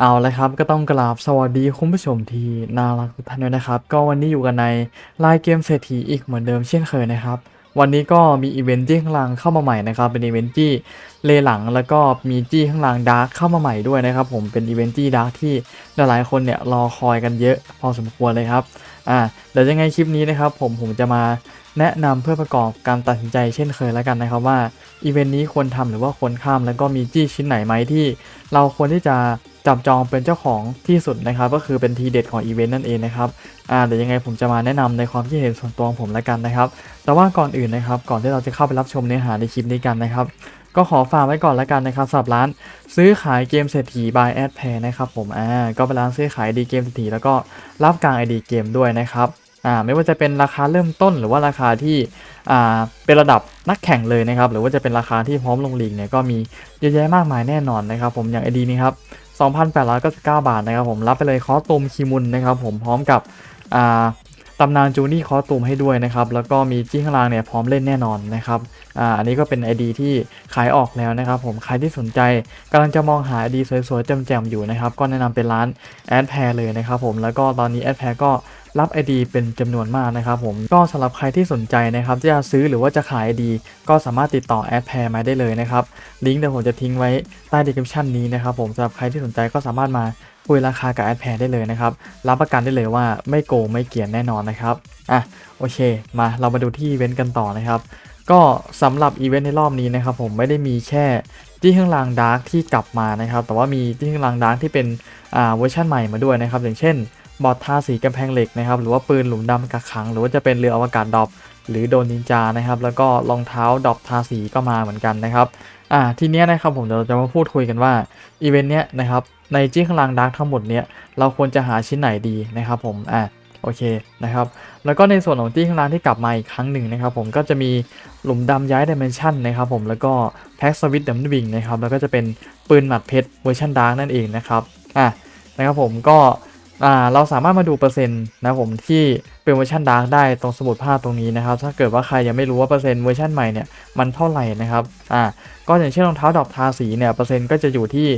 เอาละครับก็ต้องกราบสวัสดีคุณผู้ชมที่น่ารักทุกท่านด้วยนะครับ ก็วันนี้อยู่กันในไลน์เกมเศรษฐีอีกเหมือนเดิมเช่นเคยนะครับ วันนี้ก็มีอีเวนต์จี้ข้างล่างเข้ามาใหม่นะครับ เป็นอีเวนต์จี้เลหลังแล้วก็มีจี้ข้างล่างดาร์กเข้ามาใหม่ด้วยนะครับ ผมเป็นอีเวนต์จี้ดาร์กที่หลายๆคนเนี่ยรอคอยกันเยอะพอสมควรเลยครับอ่าเดี๋ยวยังไงคลิปนี้นะครับ ผมผมจะมาแนะนำเพื่อประกอบการตัดสินใจเช่นเคยแล้วกันนะครับว่าอีเวนต์นี้ควรทำหรือว่าควรข้ามแล้วก็มีจี้ชิ้นไหนไหมที่ เราควรที่จะ จับจองเป็นเจ้าของที่สุดนะครับ ก็คือเป็นทีเด็ดของอีเวนต์นั่นเองนะครับอ่าเดี๋ยวยังไงผมจะมาแนะนำในความคิดเห็นส่วนตัวของผมแล้วกันนะครับ แต่ว่าก่อนอื่นนะครับ ก่อนที่เราจะเข้าไปรับชมเนื้อหาในคลิปนี้กันนะครับก็ขอฝากไว้ก่อนแล้วกันนะครับสำหรับร้านซื้อขายเกมเศรษฐี by a d p a y นะครับผมอ่าก็เป็นร้านซื้อขายดีเกมเศรษฐีแล้วก็รับกลางไอดีเกมด้วยนะครับอ่าไม่ว่าจะเป็นราคาเริ่มต้นหรือว่าราคาที่อ่าเป็นระดับนักแข่งเลยนะครับ หรือว่าจะเป็นราคาที่พร้อมลงลีกเนี่ยก็มีเยอะแยะมากมายแน่นอนนะครับ ผมอย่างไอดีนี้ครับ 2,899 บาทนะครับผมรับไปเลยคอสตูมคิมุนนะครับผมพร้อมกับตำนานจูนี่คอสตูมให้ด้วยนะครับแล้วก็มีจี้ข้างล่างเนี่ยพร้อมเล่นแน่นอนนะครับอ่าอันนี้ก็เป็น ID ที่ขายออกแล้วนะครับผมใครที่สนใจกำลังจะมองหา ID สวยๆแจ่มๆอยู่นะครับก็แนะนำเป็นร้านแอดแพรเลยนะครับผมแล้วก็ตอนนี้แอดแพรก็ รับ ID เป็นจำนวนมากนะครับผมก็สำหรับใครที่สนใจนะครับจะซื้อหรือว่าจะขาย ID ก็สามารถติดต่อแอดแพร์มาได้เลยนะครับลิงก์เดี๋ยวผมจะทิ้งไว้ใต้ description นี้นะครับผมสำหรับใครที่สนใจก็สามารถมาคุยราคากับแอดแพร์ได้เลยนะครับรับประกันได้เลยว่าไม่โกงไม่เกลียนแน่นอนนะครับอะโอเค มาเรามาดูที่อีเวนต์กันต่อนะครับก็สำหรับอีเวนต์ในรอบนี้นะครับผมไม่ได้มีแค่ที่ข้างล่างดาร์กที่กลับมานะครับแต่ว่ามีที่ข้างล่างดาร์กที่เป็นอ่าเวอร์ชันใหม่มาด้วยนะครับอย่างเช่น บอดทาสีกำแพงเหล็กนะครับหรือว่าปืนหลุมดำกักขัง หรือว่าจะเป็นเรืออวกาศดอปหรือโดนนินจานะครับแล้วก็รองเท้าดอปทาสีก็มาเหมือนกันนะครับอ่าทีเนี้ยนะครับผมเดี๋ยวเราจะมาพูดคุยกันว่าอีเวนต์เนี้ยนะครับในจี้ข้างล่างดาร์กทั้งหมดเนี้ยเราควรจะหาชิ้นไหนดีนะครับผมอ่าโอเคนะครับแล้วก็ในส่วนของจี้ข้างล่างที่กลับมาอีกครั้งหนึ่งนะครับผมก็จะมีหลุมดำย้ายดิเมนชันนะครับผมแล้วก็แพ็กสวิตดัมบิงนะครับแล้วก็จะเป็นปืนหมัดเพชรเวอร์ชันดาร์กนั่นเองนะครับอะนะครับผมก็ อ่าเราสามารถมาดูเปอร์เซ็นต์นะครับผมที่เป็นเวอร์ชันดาร์กได้ตรงสมุดภาพตรงนี้นะครับ ถ้าเกิดว่าใครยังไม่รู้ว่าเปอร์เซ็นต์เวอร์ชันใหม่เนี่ยมันเท่าไหร่นะครับอ่าก็อย่างเช่นรองเท้าดอกทาสีเนี่ยเปอร์เซ็นต์ก็จะอยู่ที่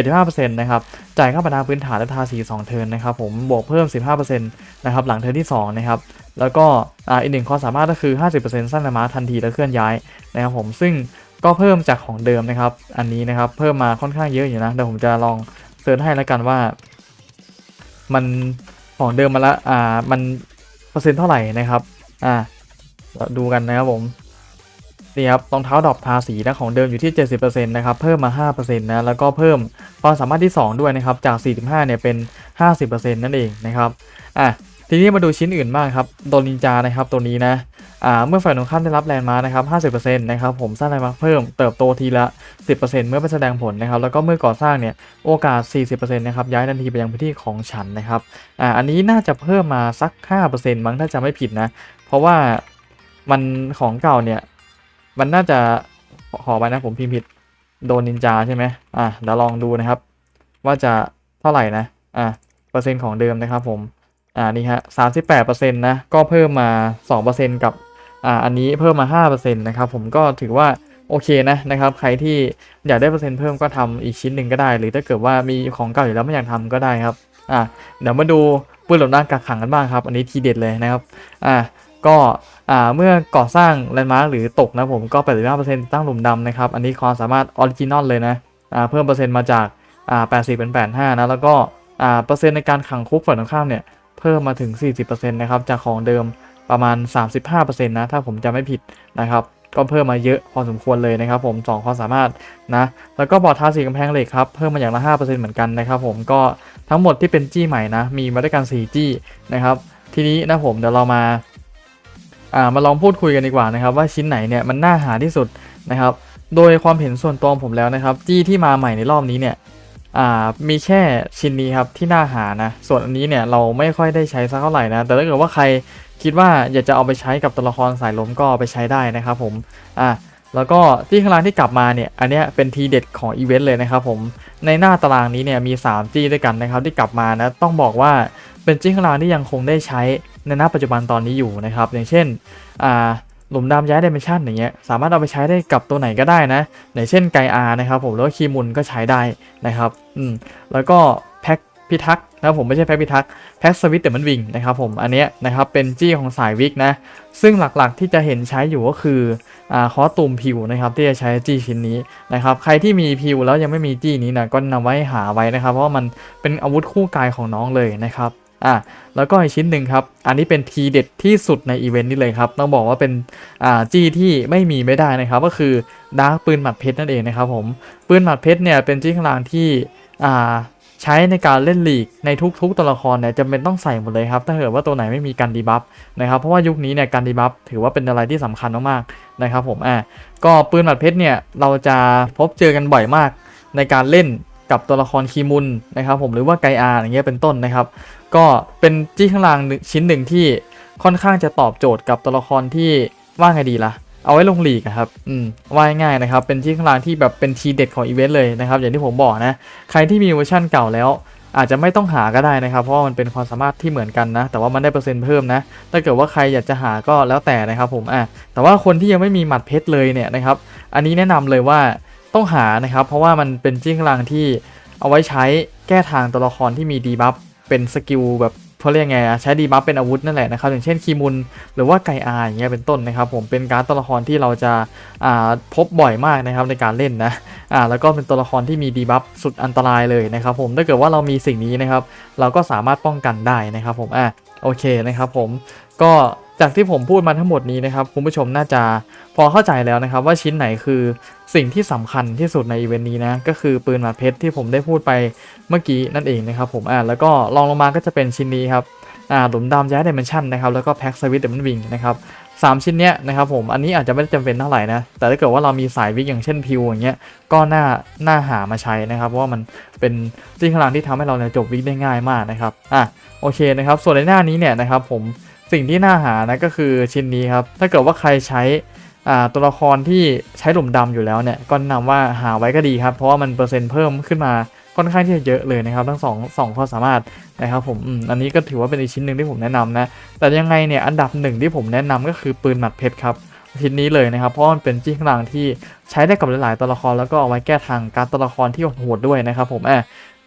75%นะครับจ่ายค่าประดาพื้นฐานและทาสี 2 เทินนะครับผมบวกเพิ่ม 15%นะครับหลังเทินที่2นะครับแล้วก็อ่าอีกหนึ่งความสามารถก็คือ 50%สั้นละมาทันทีและเคลื่อนย้ายนะครับผมซึ่งก็เพิ่มจากของเดิมนะครับ อันนี้นะครับเพิ่มมาค่อนข้างเยอะอยู่นะเดี๋ยวผมจะลองเสิร์ชให้แล้วกันว่า มันของเดิมมาละอ่ามันเปอร์เซ็นต์เท่าไหร่นะครับอ่าเราดูกันนะครับผมนี่ครับรองเท้าดอกทาสีนะของเดิมอยู่ที่ 70%นะครับเพิ่มมา 5%นะแล้วก็เพิ่มความสามารถที่ 2 ด้วยนะครับจาก 45เนี่ยเป็น 50%นั่นเองนะครับอะทีนี้มาดูชิ้นอื่นบ้างครับโดนินจานะครับตัวนี้นะ เมื่อฝ่ายตรงข้ามได้รับแลนด์มาร์นะครับ50%นะครับผมสร้างแลนด์มาร์เพิ่มเติบโตทีละ 10%เมื่อไปแสดงผลนะครับแล้วก็เมื่อก่อสร้างเนี่ยโอกาส 40%นะครับย้ายทันทีไปยังพื้นที่ของฉันนะครับอ่าอันนี้น่าจะเพิ่มมาสัก 5%มั้งถ้าจะไม่ผิดนะ เพราะว่ามันของเก่าเนี่ยมันน่าจะขอไปนะผมพิมพ์ผิดโดนนินจาใช่ไหมอะเดี๋ยวลองดูนะครับ ว่าจะเท่าไหร่นะอะเปอร์เซ็นต์ของเดิมนะครับผมอ่านี่ฮะสามสิบแปดเปอร์เซ็นต์นะก็เพิ่มมาสองเปอร์เซ็นต์กับ อ่าอันนี้เพิ่มมาห้าเปอร์เซ็นต์นะครับผมก็ถือว่าโอเคนะนะครับใครที่อยากได้เปอร์เซ็นต์เพิ่มก็ทำอีกชิ้นหนึ่งก็ได้ หรือถ้าเกิดว่ามีของเก่าอยู่แล้วไม่อยากทำก็ได้ครับอะเดี๋ยวมาดูปืนหลบหน้ากักขังกันบ้างครับ อันนี้ทีเด็ดเลยนะครับอะก็อ่าเมื่อก่อสร้างแลนด์มาร์คหรือตกนะผมก็ 85%ตั้งหลุมดำนะครับ อันนี้ความสามารถออริจินอลเลยนะอ่าเพิ่มเปอร์เซ็นต์มาจากอ่า80 เป็น 85 นะแล้วก็อ่าเปอร์เซ็นต์ในการขังคุกฝั่งตรงข้ามเนี่ยเพิ่มมาถึง 40%นะครับจากของเดิม ประมาณ 35%นะถ้าผมจำไม่ผิดนะครับก็เพิ่มมาเยอะพอสมควรเลยนะครับ ผม 2 ความสามารถนะแล้วก็บอร์ดทาสีกำแพงเหล็กครับเพิ่มมาอย่างละ 5%เหมือนกันนะครับ ผมก็ทั้งหมดที่เป็นจี้ใหม่นะมีมาด้วยกัน4จี้นะครับ ทีนี้นะผมเดี๋ยวเรามาอ่ามาลองพูดคุยกันดีกว่านะครับ ว่าชิ้นไหนเนี่ยมันน่าหาที่สุดนะครับ โดยความเห็นส่วนตัวผมแล้วนะครับ จี้ที่มาใหม่ในรอบนี้เนี่ย อ่ามีแค่ชิ้นนี้ครับที่น่าหานะ ส่วนอันนี้เนี่ยเราไม่ค่อยได้ใช้สักเท่าไหร่นะ แต่ถ้าเกิดว่าใครคิดว่าอยากจะเอาไปใช้กับตัวละครสายลมก็ไปใช้ได้นะครับผมอ่าแล้วก็ที่ข้างล่างที่กลับมาเนี่ย อันเนี้ยเป็นทีเด็ดของอีเวนต์เลยนะครับผม ในหน้าตารางนี้เนี่ยมี 3 จี้ด้วยกันนะครับที่กลับมานะ ต้องบอกว่าเป็นจี้ข้างล่างที่ยังคงได้ใช้ในณปัจจุบันตอนนี้อยู่นะครับ อย่างเช่น อ่า หลุมดำย้ายเดเมนชันอย่างเงี้ยสามารถเอาไปใช้ได้กับตัวไหนก็ได้นะอย่างเช่นไกอานะครับผมแล้วคีมุนก็ใช้ได้นะครับอืมแล้วก็แพ็คพิทักษ์นะผมไม่ใช่แพ็คพิทักษ์แพ็คสวิตเตอร์มันวิ่งนะครับผมอันเนี้ยนะครับเป็นจี้ของสายวิกนะซึ่งหลักๆที่จะเห็นใช้อยู่ก็คืออ่าคอตูมพิวนะครับที่จะใช้จี้ชิ้นนี้นะครับใครที่มีพิวแล้วยังไม่มีจี้นี้นะก็นำไว้หาไว้นะครับ เพราะว่ามันเป็นอาวุธคู่กายของน้องเลยนะครับ อะแล้วก็อีกชิ้นหนึ่งครับ อันนี้เป็นทีเด็ดที่สุดในอีเวนต์นี้เลยครับ ต้องบอกว่าเป็นอ่าจี้ที่ไม่มีไม่ได้นะครับ ก็คือดาร์กปืนหมัดเพชรนั่นเองนะครับผม ปืนหมัดเพชรเนี่ยเป็นจี้ข้างล่างที่อ่าใช้ในการเล่นลีกในทุกๆตัวละครเนี่ยจำเป็นต้องใส่หมดเลยครับ ถ้าเกิดว่าตัวไหนไม่มีการดีบัฟนะครับ เพราะว่ายุคนี้เนี่ยการดีบัฟถือว่าเป็นอะไรที่สำคัญมากๆนะครับผม อะก็ปืนหมัดเพชรเนี่ยเราจะพบเจอกันบ่อยมากในการเล่น กับตัวละครคีมุนนะครับผมหรือว่าไกอาอย่างเงี้ยเป็นต้นนะครับ ก็เป็นจี้ข้างล่างชิ้นหนึ่งที่ค่อนข้างจะตอบโจทย์กับตัวละครที่ว่าไงดีล่ะ เอาไว้ลงหลีกครับอืมว่าง่ายนะครับ เป็นที่ข้างล่างที่แบบเป็นทีเด็ดของอีเวนต์เลยนะครับ อย่างที่ผมบอกนะ ใครที่มีเวอร์ชั่นเก่าแล้วอาจจะไม่ต้องหาก็ได้นะครับ เพราะว่ามันเป็นความสามารถที่เหมือนกันนะ แต่ว่ามันได้เปอร์เซ็นต์เพิ่มนะ ถ้าเกิดว่าใครอยากจะหาก็แล้วแต่นะครับผมอะแต่ว่าคนที่ยังไม่มีหมัดเพชรเลยเนี่ยนะครับ อันนี้แนะนำเลยว่า ต้องหานะครับ เพราะว่ามันเป็นจิ้งกลางที่เอาไว้ใช้แก้ทางตัวละครที่มีดีบัฟเป็นสกิลแบบเขาเรียกไงใช้ดีบัฟเป็นอาวุธนั่นแหละนะครับอย่างเช่นคีมุนหรือว่าไกอาอย่างเงี้ยเป็นต้นนะครับ ผมเป็นการตัวละครที่เราจะาพบบ่อยมากนะครับในการเล่นนะแล้วก็เป็นตัวละครที่มีดีบัฟสุดอันตรายเลยนะครับ ผมถ้าเกิดว่าเรามีสิ่งนี้นะครับ เราก็สามารถป้องกันได้นะครับ ผมอะโอเคนะครับ ผมก็จากที่ผมพูดมาทั้งหมดนี้นะครับคุณผู้ชมน่าจะพอเข้าใจแล้วนะครับว่าชิ้นไหนคือสิ่งที่สำคัญที่สุดในอีเวนต์นี้นะก็คือปืนหมาเพชรที่ผมได้พูดไปเมื่อกี้นั่นเองนะครับผมอะแล้วก็ลองลงมาก็จะเป็นชิ้นนี้ครับอ่าหลุมดำย้ายดิเมนชั่นนะครับแล้วก็แพ็กสวิตเดมอนวิงนะครับสามชิ้นเนี้ยนะครับผมอันนี้อาจจะไม่ได้จำเป็นเท่าไหร่นะแต่ถ้าเกิดว่าเรามีสายวิกอย่างเช่นพิวอย่างเงี้ยก็น่าน่าหามาใช้นะครับเพราะว่ามันเป็นจิ้งพลังที่ทำให้เราเนี่ยจบวิกได้ง่ายมากนะครับอะโอเคนะครับส่วนในหน้านี้เนี่ยนะครับผม สิ่งที่น่าหานะก็คือชิ้นนี้ครับ ถ้าเกิดว่าใครใช้ตัวละครที่ใช้หลุมดำอยู่แล้วเนี่ยก็นะนำว่าหาไว้ก็ดีครับ เพราะว่ามันเปอร์เซ็นต์เพิ่มขึ้นมาค่อนข้างที่จะเยอะเลยนะครับ ทั้งสองสองความสามารถนะครับผมอืมอันนี้ก็ถือว่าเป็นอีกชิ้นหนึ่งที่ผมแนะนำนะแต่ยังไงเนี่ยอันดับหนึ่งที่ผมแนะนำก็คือปืนหมัดเพชรครับชิ้นนี้เลยนะครับ เพราะว่ามันเป็นจี้ข้างหลังที่ใช้ได้กับหลาย ๆ ตัวละครแล้วก็เอาไว้แก้ทางการตัวละครที่โหดด้วยนะครับผมอะ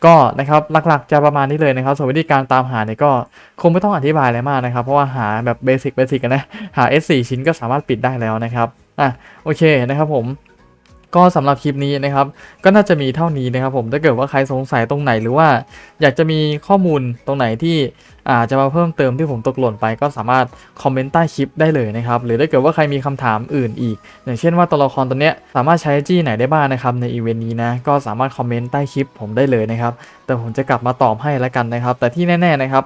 ก็นะครับหลักๆจะประมาณนี้เลยนะครับส่วนวิธีการตามหาเนี่ยก็คงไม่ต้องอธิบายอะไรมากนะครับ เพราะว่าหาแบบเบสิกเบสิกกันนะหา S4 ชิ้นก็สามารถปิดได้แล้วนะครับอะโอเคนะครับผม ก็สำหรับคลิปนี้นะครับ ก็น่าจะมีเท่านี้นะครับผมถ้าเกิดว่าใครสงสัยตรงไหนหรือว่า อยากจะมีข้อมูลตรงไหนที่อาจจะมาเพิ่มเติมที่ผมตกหล่นไปก็สามารถคอมเมนต์ใต้คลิปได้เลยนะครับ หรือถ้าเกิดว่าใครมีคำถามอื่นอีก อย่างเช่นว่าตัวละครตัวเนี้ยสามารถใช้จี้ไหนได้บ้างนะครับในอีเวนต์นี้นะก็สามารถคอมเมนต์ใต้คลิปผมได้เลยนะครับแต่ผมจะกลับมาตอบให้แล้วกันนะครับ แต่ที่แน่ๆนะครับ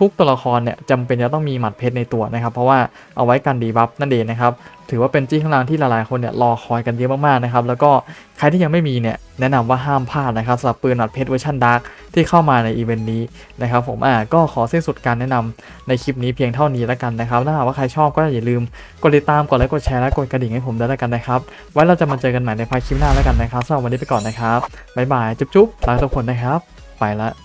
ทุกๆ ตัวละครเนี่ยจำเป็นจะต้องมีหมัดเพชรในตัวนะครับ เพราะว่าเอาไว้กันดีบัฟนั่นเองนะครับถือว่าเป็นจี้ข้างล่างที่หลายๆคนเนี่ยรอคอยกันเยอะมากๆนะครับ แล้วก็ใครที่ยังไม่มีเนี่ยแนะนำว่าห้ามพลาดนะครับสำหรับปืนหมัดเพชรเวอร์ชันดาร์กที่เข้ามาในอีเวนต์นี้นะครับผมอ่าก็ขอสิ้นสุดการแนะนำในคลิปนี้เพียงเท่านี้แล้วกันนะครับถ้าหากว่าใครชอบก็อย่าลืมกดติดตามกดไลค์กดแชร์และกดกระดิ่งให้ผมด้วยแล้วกันนะครับ ไว้เราจะมาเจอกันใหม่ในพาร์ทคลิปหน้าแล้วกันนะครับสำหรับวันนี้ไปก่อนนะครับบ๊ายบายจุ๊บๆลาทุกคนนะครับ ไปละ